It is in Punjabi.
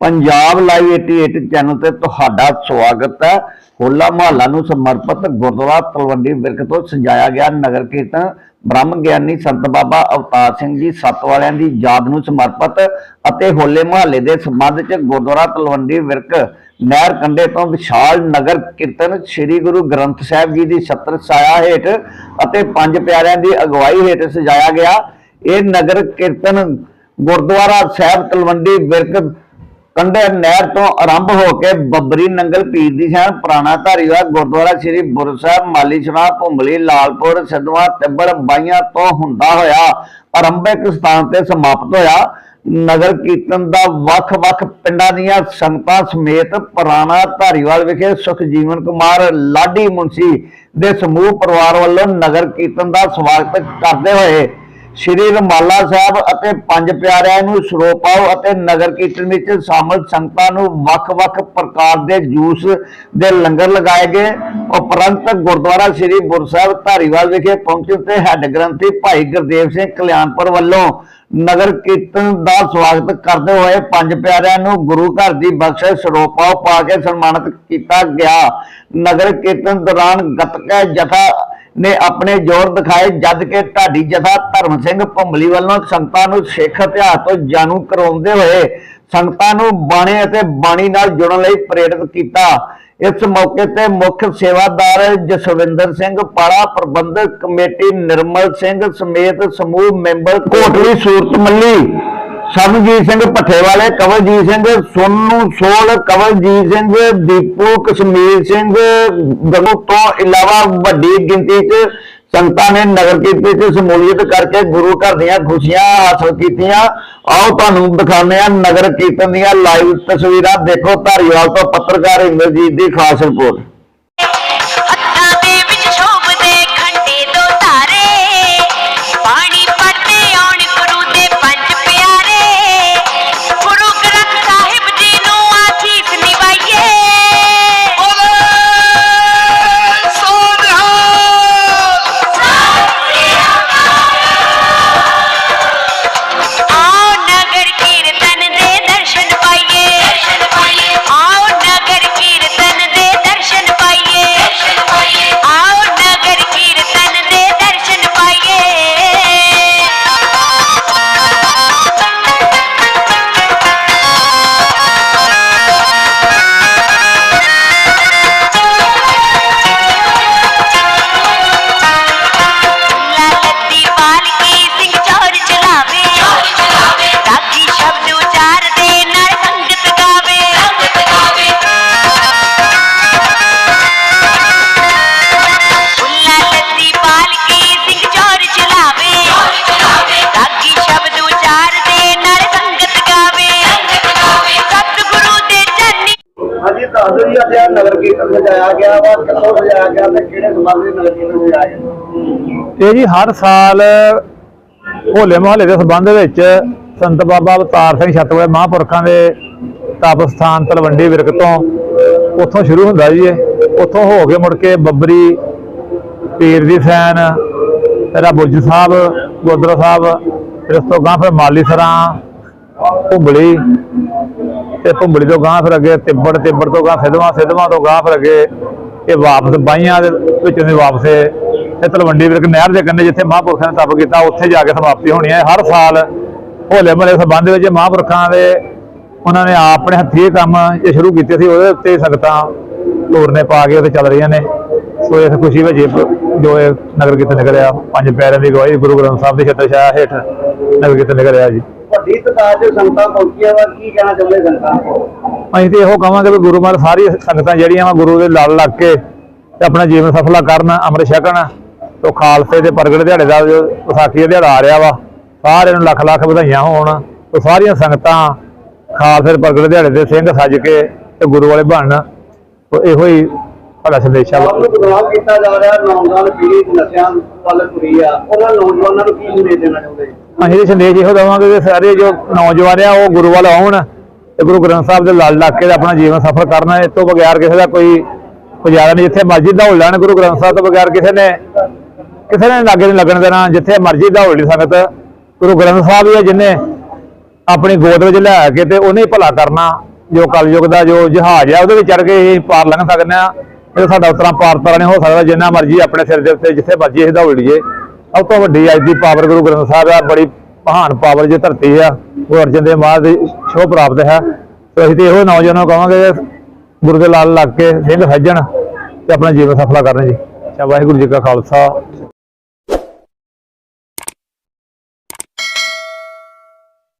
ਪੰਜਾਬ ਲਾਈਵ 88 ਚੈਨਲ ਤੇ ਤੁਹਾਡਾ ਸਵਾਗਤ ਹੈ। ਹੋਲਾ ਮਹੱਲਾ ਨੂੰ ਸਮਰਪਿਤ ਗੁਰਦੁਆਰਾ ਤਲਵੰਡੀ ਵਿਰਕ ਤੋਂ ਸਜਾਇਆ ਗਿਆ ਨਗਰ ਕੀਰਤਨ। ਬ੍ਰਹਮ ਗਿਆਨੀ ਸੰਤ ਬਾਬਾ ਅਵਤਾਰ ਸਿੰਘ ਜੀ ਸੱਤ ਵਾਲਿਆਂ ਦੀ ਯਾਦ ਨੂੰ ਸਮਰਪਿਤ ਅਤੇ ਹੋਲੇ ਮਹੱਲੇ ਦੇ ਸੰਬੰਧ ਚ ਗੁਰਦੁਆਰਾ ਤਲਵੰਡੀ ਵਿਰਕ, ਨਹਿਰ ਕੰਢੇ ਤੋਂ ਵਿਸ਼ਾਲ ਨਗਰ ਕੀਰਤਨ ਸ੍ਰੀ ਗੁਰੂ ਗ੍ਰੰਥ ਸਾਹਿਬ ਜੀ ਦੀ ਛਤਰ ਸਾਇਆ ਹੇਠ ਅਤੇ ਪੰਜ ਪਿਆਰਿਆਂ ਦੀ ਅਗਵਾਈ ਹੇਠ ਸਜਾਇਆ ਗਿਆ। ਇਹ ਨਗਰ ਕੀਰਤਨ ਗੁਰਦੁਆਰਾ ਸਾਹਿਬ ਤਲਵੰਡੀ ਵਿਰਕ ਕੰਢੇ ਨਹਿਰ ਤੋਂ ਆਰੰਭ ਹੋ ਕੇ ਬੱਬਰੀ ਨੰਗਲ ਪੀਰ ਦੀ ਸ਼ਾਨ, ਪੁਰਾਣਾ ਧਾਰੀਵਾਲ, ਗੁਰਦੁਆਰਾ ਸ੍ਰੀ ਗੁਰੂ ਸਾਹਿਬ, ਮਾਲੀ ਸ਼ਨਾ ਭੁੰਬਲੀ, ਲਾਲਪੁਰ ਸਿੱਧਵਾਂ ਤਿੱਬੜ ਬਾਈਆਂ ਤੋਂ ਹੁੰਦਾ ਹੋਇਆ ਆਰੰਭਿਕ ਸਥਾਨ ਤੇ ਸਮਾਪਤ ਹੋਇਆ। ਨਗਰ ਕੀਰਤਨ ਦਾ ਵੱਖ-ਵੱਖ ਪਿੰਡਾਂ ਦੀਆਂ ਸੰਗਤਾਂ ਸਮੇਤ ਪੁਰਾਣਾ ਧਾਰੀਵਾਲ ਵਿਖੇ ਸੁਖਜੀਵਨ ਕੁਮਾਰ ਲਾਡੀ ਮੁੰਸੀ ਦੇ ਸਮੂਹ ਪਰਿਵਾਰ ਵੱਲੋਂ ਨਗਰ ਕੀਰਤਨ ਦਾ ਸਵਾਗਤ ਕਰਦੇ ਹੋਏ ਸ਼੍ਰੀ ਰਮਾਲਾ ਸਾਹਿਬ ਅਤੇ ਪੰਜ ਪਿਆਰਿਆਂ ਨੂੰ ਸਰੋਪਾਓ ਅਤੇ ਨਗਰ ਕੀਰਤਨ ਵਿੱਚ ਸ਼ਾਮਲ ਸੰਗਤਾਂ ਨੂੰ ਵੱਖ-ਵੱਖ ਪ੍ਰਕਾਰ ਦੇ ਜੂਸ ਦੇ ਲੰਗਰ ਲਗਾਏ ਗਏ। ਉਪਰੰਤ ਗੁਰਦੁਆਰਾ ਸ਼੍ਰੀ ਗੁਰੂ ਸਾਹਿਬ ਧਾਰੀਵਾਲ ਵਿਖੇ ਪਹੁੰਚੇ ਤੇ ਹੈੱਡ ਗ੍ਰੰਥੀ ਭਾਈ ਗੁਰਦੇਵ ਸਿੰਘ ਕਲਿਆਣਪੁਰ ਵੱਲੋਂ ਨਗਰ ਕੀਰਤਨ ਦਾ ਸਵਾਗਤ ਕਰਦੇ ਹੋਏ ਪੰਜ ਪਿਆਰਿਆਂ ਨੂੰ ਗੁਰੂ ਘਰ ਦੀ ਬਖਸ਼ਿਸ਼ ਸਰੋਪਾਓ ਪਾ ਕੇ ਸਨਮਾਨਿਤ ਕੀਤਾ ਗਿਆ। ਨਗਰ ਕੀਰਤਨ ਦੌਰਾਨ ਗੱਤਕਾ ਜਥਾ ਨੇ ਆਪਣੇ ਜ਼ੋਰ ਦਿਖਾਏ, ਜਦ ਕਿ ਢਾਡੀ ਜਥਾ ਧਰਮ ਸਿੰਘ ਭੰਬਲੀ ਵੱਲੋਂ ਸੰਗਤਾਂ ਨੂੰ ਸਿੱਖ ਇਤਿਹਾਸ ਤੋਂ ਜਾਣੂ ਕਰਾਉਂਦੇ ਹੋਏ ਸੰਗਤਾਂ ਨੂੰ ਬਾਣੀ ਅਤੇ ਬਾਣੀ ਨਾਲ ਜੁੜਨ ਲਈ ਪ੍ਰੇਰਿਤ ਕੀਤਾ। ਇਸ ਮੌਕੇ ਤੇ ਮੁੱਖ ਸੇਵਾਦਾਰ ਜਸਵਿੰਦਰ ਸਿੰਘ ਪਾੜਾ ਪ੍ਰਬੰਧਕ ਕਮੇਟੀ ਨਿਰਮਲ ਸਿੰਘ ਸਮੇਤ ਸਮੂਹ ਮੈਂਬਰ ਕੋਟਲੀ ਸੂਰਤ ਮੱਲੀ ਸਰਬਜੀਤ ਸਿੰਘ ਭੱਠੇ ਵਾਲੇ ਕਵਲਜੀਤ ਸਿੰਘ, ਸੋਨੂ ਸੋਲ, ਕਵਲਜੀਤ ਸਿੰਘ, ਦੀਪੂ ਕਸ਼ਮੀਰ ਸਿੰਘ ਗਗੂ ਤੋਂ ਇਲਾਵਾ ਵੱਡੀ ਗਿਣਤੀ 'ਚ ਸੰਗਤਾਂ ਨੇ ਨਗਰ ਕੀਰਤਨ 'ਚ ਸ਼ਮੂਲੀਅਤ ਕਰਕੇ ਗੁਰੂ ਘਰ ਦੀਆਂ ਖੁਸ਼ੀਆਂ ਹਾਸਲ ਕੀਤੀਆਂ। ਆਓ ਤੁਹਾਨੂੰ ਦਿਖਾਉਂਦੇ ਆ ਨਗਰ ਕੀਰਤਨ ਦੀਆਂ ਲਾਈਵ ਤਸਵੀਰਾਂ। ਦੇਖੋ ਧਾਰੀਵਾਲ ਤੋਂ ਪੱਤਰਕਾਰ ਇੰਦਰਜੀਤ ਦੀ ਖਾਸ ਰਿਪੋਰਟ। ਹਾਂਜੀ ਦੱਸ ਇਹ ਨਗਰ ਕੀਰਤਨ ਸਜਾਇਆ ਗਿਆ ਵਾ, ਕਿੱਥੋਂ ਸਜਾਇਆ ਗਿਆ ਤੇ ਕਿਹੜੇ ਸਮਾਜ ਦੇ ਨਗਰ ਕੀਰਤਨ ਸਜਾਇਆ ਗਿਆ? ਇਹ ਜੀ ਹਰ ਸਾਲ ਹੋਲੇ ਮਹੱਲੇ ਦੇ ਸੰਬੰਧ ਵਿੱਚ ਸੰਤ ਬਾਬਾ ਅਵਤਾਰ ਸਿੰਘ ਛਤਵਾਲੇ ਮਹਾਂਪੁਰਖਾਂ ਦੇ ਤਪ ਸਥਾਨ ਤਲਵੰਡੀ ਵਿਰਕ ਤੋਂ ਉੱਥੋਂ ਸ਼ੁਰੂ ਹੁੰਦਾ ਜੀ ਇਹ। ਉੱਥੋਂ ਹੋ ਕੇ ਮੁੜ ਕੇ ਬੱਬਰੀ ਪੀਰ ਦੀ ਸੈਨ ਤੇਰਾ ਬੁਰਜ ਸਾਹਿਬ, ਗੁਰਦੁਆਰਾ ਸਾਹਿਬ, ਫਿਰ ਉਸ ਤੋਂ ਗਾਂ ਫਿਰ ਮਾਲੀ ਸਰਾਂ, ਭੁੰਬਲੀ ਤੇ ਭੁੰਬੜੀ ਤੋਂ ਗਾਂ ਫਿਰ ਅੱਗੇ, ਤਿੱਬੜ ਤਿੱਬੜ ਤੋਂ ਗਾਂ ਸਿੱਧਵਾਂ ਸਿੱਧਵਾਂ ਤੋਂ ਗਾਂ ਫਿਰ ਅੱਗੇ। ਇਹ ਵਾਪਸ ਬਾਈਆਂ ਦੇ ਵਿੱਚੋਂ ਦੀ ਵਾਪਸ ਇਹ ਤਲਵੰਡੀ ਵਿਰਕ ਨਹਿਰ ਦੇ ਕੰਢੇ ਜਿੱਥੇ ਮਹਾਂਪੁਰਖਾਂ ਨੇ ਤਪ ਕੀਤਾ, ਉੱਥੇ ਜਾ ਕੇ ਸਮਾਪਤੀ ਹੋਣੀ ਹੈ। ਹਰ ਸਾਲ ਹੋਲੇ ਮਹੱਲੇ ਸੰਬੰਧ ਵਿੱਚ ਮਹਾਂਪੁਰਖਾਂ ਦੇ ਉਹਨਾਂ ਨੇ ਆਪਣੇ ਹੱਥੀਂ ਇਹ ਕੰਮ ਇਹ ਸ਼ੁਰੂ ਕੀਤੇ ਸੀ, ਉਹਦੇ ਉੱਤੇ ਸੰਗਤਾਂ ਤੋਰਨੇ ਪਾ ਕੇ ਉੱਥੇ ਚੱਲ ਰਹੀਆਂ ਨੇ। ਸੋ ਇਸ ਖੁਸ਼ੀ ਵਿੱਚ ਇਹ ਜੋ ਇਹ ਨਗਰ ਕੀਰਤਨ ਨਿਕਲਿਆ, ਪੰਜ ਪਿਆਰਿਆਂ ਦੀ ਗਵਾਹੀ ਗੁਰੂ ਗ੍ਰੰਥ ਸਾਹਿਬ ਦੇ ਛਤਰ ਛਾਇਆ ਹੇਠ ਨਗਰ ਕੀਰਤਨ ਨਿਕਲਿਆ ਜੀ। ਵੱਡੀ ਤਾਦਾਦ 'ਚ ਸੰਗਤਾਂ ਪਹੁੰਚੀਆਂ ਵਾ ਕੀ ਕਹਿਣਾ ਚਾਹੁੰਦੇ ਸੰਗਤਾਂ ਅਸੀਂ ਤੇ ਇਹੋ ਕਹਾਂਗੇ ਵੀ ਗੁਰੂ ਮਹਾਰਾਜ ਸਾਰੀ ਸੰਗਤਾਂ ਜਿਹੜੀਆਂ ਵਾ ਗੁਰੂ ਦੇ ਲੜ ਲੱਗ ਕੇ ਤੇ ਆਪਣਾ ਜੀਵਨ ਸਫਲਾ ਕਰਨ ਅੰਮ੍ਰਿਤ ਛਕਣ ਤੋਂ ਖਾਲਸੇ ਦੇ ਪ੍ਰਗਟ ਦਿਹਾੜੇ ਦਾ ਜੋ ਵਿਸਾਖੀ ਦਾ ਦਿਹਾੜਾ ਆ ਰਿਹਾ ਵਾ ਸਾਰਿਆਂ ਨੂੰ ਲੱਖ ਲੱਖ ਵਧਾਈਆਂ ਹੋਣ ਤੇ ਸਾਰੀਆਂ ਸੰਗਤਾਂ ਖਾਲਸੇ ਦੇ ਪ੍ਰਗਟ ਦਿਹਾੜੇ ਦੇ ਸਿੰਘ ਸੱਜ ਕੇ ਤੇ ਗੁਰੂ ਵਾਲੇ ਬਣਨ ਤੋ ਇਹੋ ਹੀ ਸਾਡਾ ਸੰਦੇਸ਼ ਆ ਆਪ ਨੂੰ ਬਦਨਾਮ ਕੀਤਾ ਜਾ ਰਿਹਾ ਨੌਜਵਾਨ ਪੀੜ੍ਹੀ ਨਸ਼ਿਆਂ ਵੱਲ ਤੁਰੀ ਆ ਉਹਨਾਂ ਨੌਜਵਾਨਾਂ ਨੂੰ ਕੀ ਸੰਦੇਸ਼ ਦੇਣਾ ਚਾਹੁੰਦੇ ਜੀ? ਅਸੀਂ ਇਹ ਸੰਦੇਸ਼ ਇਹੋ ਦੇਵਾਂਗੇ ਕਿ ਸਾਰੇ ਜੋ ਨੌਜਵਾਨ ਆ, ਉਹ ਗੁਰੂ ਵੱਲ ਆਉਣ ਤੇ ਗੁਰੂ ਗ੍ਰੰਥ ਸਾਹਿਬ ਦੇ ਲੜ ਲੱਗ ਕੇ ਤੇ ਆਪਣਾ ਜੀਵਨ ਸਫਲ ਕਰਨਾ। ਇਸ ਤੋਂ ਬਗੈਰ ਕਿਸੇ ਦਾ ਕੋਈ ਗੁਜ਼ਾਰਾ ਨਹੀਂ। ਜਿੱਥੇ ਮਰਜ਼ੀ ਦੌੜ ਲੈਣ ਗੁਰੂ ਗ੍ਰੰਥ ਸਾਹਿਬ ਤੋਂ ਬਗੈਰ ਕਿਸੇ ਨੇ ਕਿਸੇ ਨੇ ਲਾਗੇ ਨਹੀਂ ਲੱਗਣ ਦੇਣਾ। ਜਿੱਥੇ ਮਰਜ਼ੀ ਦੌੜ ਲਈ ਸੰਗਤ। ਗੁਰੂ ਗ੍ਰੰਥ ਸਾਹਿਬ ਹੀ ਜਿਨੇ ਆਪਣੀ ਗੋਦ ਵਿੱਚ ਲੈ ਕੇ ਤੇ ਉਹਨੇ ਹੀ ਭਲਾ ਕਰਨਾ। ਜੋ ਕਲਯੁਗ ਦਾ ਜੋ ਜਹਾਜ਼ ਆ, ਉਹਦੇ ਵਿੱਚ ਚੜ ਕੇ ਅਸੀਂ ਪਾਰ ਲੰਘ ਸਕਦੇ ਆ ਇਹ ਸਾਡਾ ਉਤਰਾ ਪਾਰ ਤਰ੍ਹਾਂ ਨਹੀਂ ਹੋ ਸਕਦਾ। ਜਿੰਨਾ ਮਰਜ਼ੀ ਆਪਣੇ ਸਿਰ ਦੇ ਉੱਤੇ, ਜਿੱਥੇ ਮਰਜ਼ੀ ਅਸੀਂ ਦੌੜ ਲਈਏ। ਸਭ ਤੋਂ ਵੱਡੀ ਅੱਜ ਦੀ ਪਾਵਰ ਗੁਰੂ ਗ੍ਰੰਥ ਸਾਹਿਬ ਆ ਬੜੀ ਮਹਾਨ ਪਾਵਰ ਜੇ ਧਰਤੀ ਆ ਉਹ ਅਰਜਨ ਦੇ ਮਾਂ ਦੀ ਸ਼ੋਭ ਪ੍ਰਾਪਤ ਹੈ। ਤੇ ਅਸੀਂ ਤੇ ਇਹੋ ਨੌਜਵਾਨਾਂ ਨੂੰ ਕਹਾਂਗੇ ਗੁਰੂ ਦੇ ਲਾਲ ਲੱਗ ਕੇ ਸਿੰਘ ਸੱਜਣ ਤੇ ਆਪਣਾ ਜੀਵਨ ਸਫਲਾ ਕਰਨ ਜੀ। ਅੱਛਾ, ਵਾਹਿਗੁਰੂ ਜੀ ਕਾ ਖਾਲਸਾ।